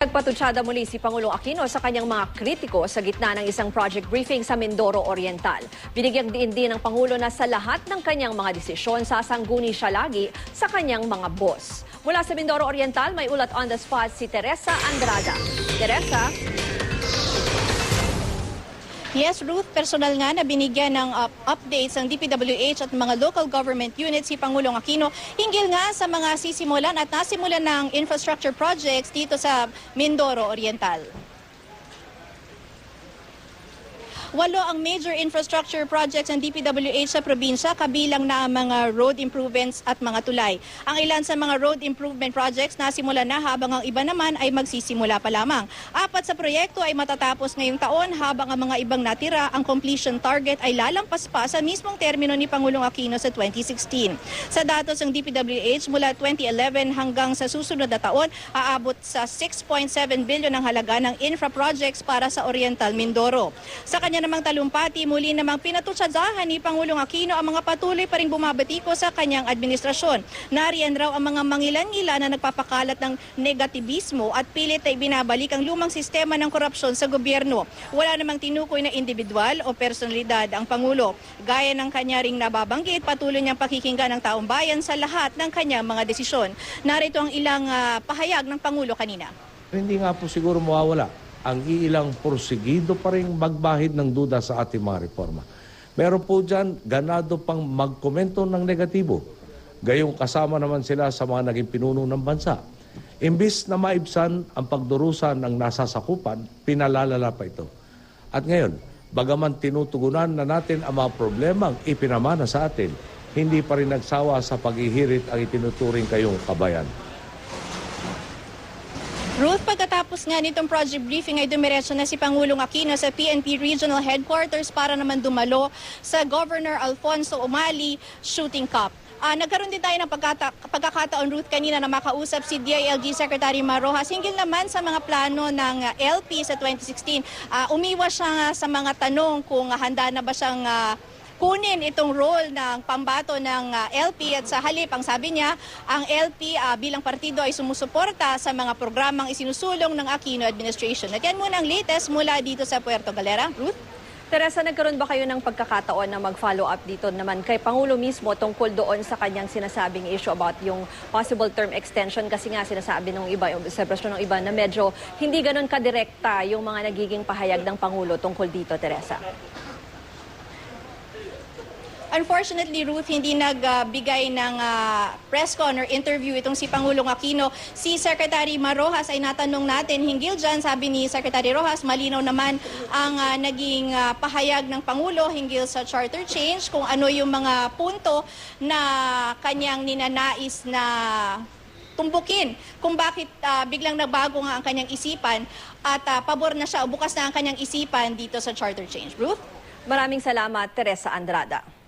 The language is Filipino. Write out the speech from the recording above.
Nagpatutsada muli si Pangulong Aquino sa kanyang mga kritiko sa gitna ng isang project briefing sa Mindoro Oriental. Binigyang diin din ng Pangulo na sa lahat ng kanyang mga desisyon, sasangguni siya lagi sa kanyang mga boss. Mula sa Mindoro Oriental, may ulat on the spot si Teresa Andrada. Teresa, Yes, Ruth, personal nga na binigyan ng uh, updates ng DPWH at mga local government units si Pangulong Aquino hinggil nga sa mga sisimulan at nasimulan ng infrastructure projects dito sa Mindoro Oriental. Walo ang major infrastructure projects ng DPWH sa probinsya, kabilang na ang mga road improvements at mga tulay. Ang ilan sa mga road improvement projects nasimula na habang ang iba naman ay magsisimula pa lamang. Apat sa proyekto ay matatapos ngayong taon habang ang mga ibang natira, ang completion target ay lalampas pa sa mismong termino ni Pangulong Aquino sa 2016. Sa datos ng DPWH mula 2011 hanggang sa susunod na taon, aabot sa 6.7 billion ang halaga ng infra projects para sa Oriental Mindoro. Sa kanya namang talumpati, muli namang pinatutsadahan ni Pangulong Aquino ang mga patuloy pa rin bumabatiko sa kanyang administrasyon. Nariyan raw ang mga mangilan-ngila na nagpapakalat ng negativismo at pilit ay binabalik ang lumang sistema ng korupsyon sa gobyerno. Wala namang tinukoy na individual o personalidad ang Pangulo. Gaya ng kanya ring nababanggit, patuloy niyang pakikinggan ng taong bayan sa lahat ng kanyang mga desisyon. Narito ang ilang ah, pahayag ng Pangulo kanina. Hindi nga po siguro mawawala ang iilang porsigido pa rin magbahid ng duda sa ating mga reforma. Meron po dyan ganado pang magkomento ng negatibo. Gayong kasama naman sila sa mga naging pinuno ng bansa. Imbis na maibsan ang pagdurusan ng nasasakupan, pinalalala pa ito. At ngayon, bagaman tinutugunan na natin ang mga problemang ipinamana sa atin, hindi pa rin nagsawa sa paghihirit ang itinuturing kayong kabayan. Ruth, pagkatapos nga nitong project briefing ay dumiretso na si Pangulong Aquino sa PNP Regional Headquarters para naman dumalo sa Governor Alfonso Umali Shooting Cup. Ah, nagkaroon din tayo ng pagkata- pagkakataon, Ruth, kanina na makausap si DILG Secretary Marojas. Hinggil naman sa mga plano ng ah, LP sa 2016. Ah, umiwas siya sa mga tanong kung handa na ba siyang ah, kunin itong role ng pambato ng ah, LP at sa halip ang sabi niya ang LP ah, bilang partido ay sumusuporta sa mga programang isinusulong ng Aquino administration. At yan muna ang latest mula dito sa Puerto Galera. Ruth? Teresa, nagkaroon ba kayo ng pagkakataon na mag-follow up dito naman kay Pangulo mismo tungkol doon sa kanyang sinasabing issue about yung possible term extension kasi nga sinasabi ng iba, yung observation ng iba na medyo hindi ganun kadirekta yung mga nagiging pahayag ng Pangulo tungkol dito, Teresa? Unfortunately, Ruth, hindi nagbigay ng ah, press con or interview itong si Pangulong Aquino. Si Secretary Marojas ay natanong natin hinggil dyan. Sabi ni Secretary Rojas, malinaw naman ang ah, naging ah, pahayag ng Pangulo hinggil sa charter change, kung ano yung mga punto na kanyang ninanais na tumbukin kung bakit ah, biglang nagbago nga ang kanyang isipan at ah, pabor na siya o bukas na ang kanyang isipan dito sa charter change. Ruth? Maraming salamat, Teresa Andrada.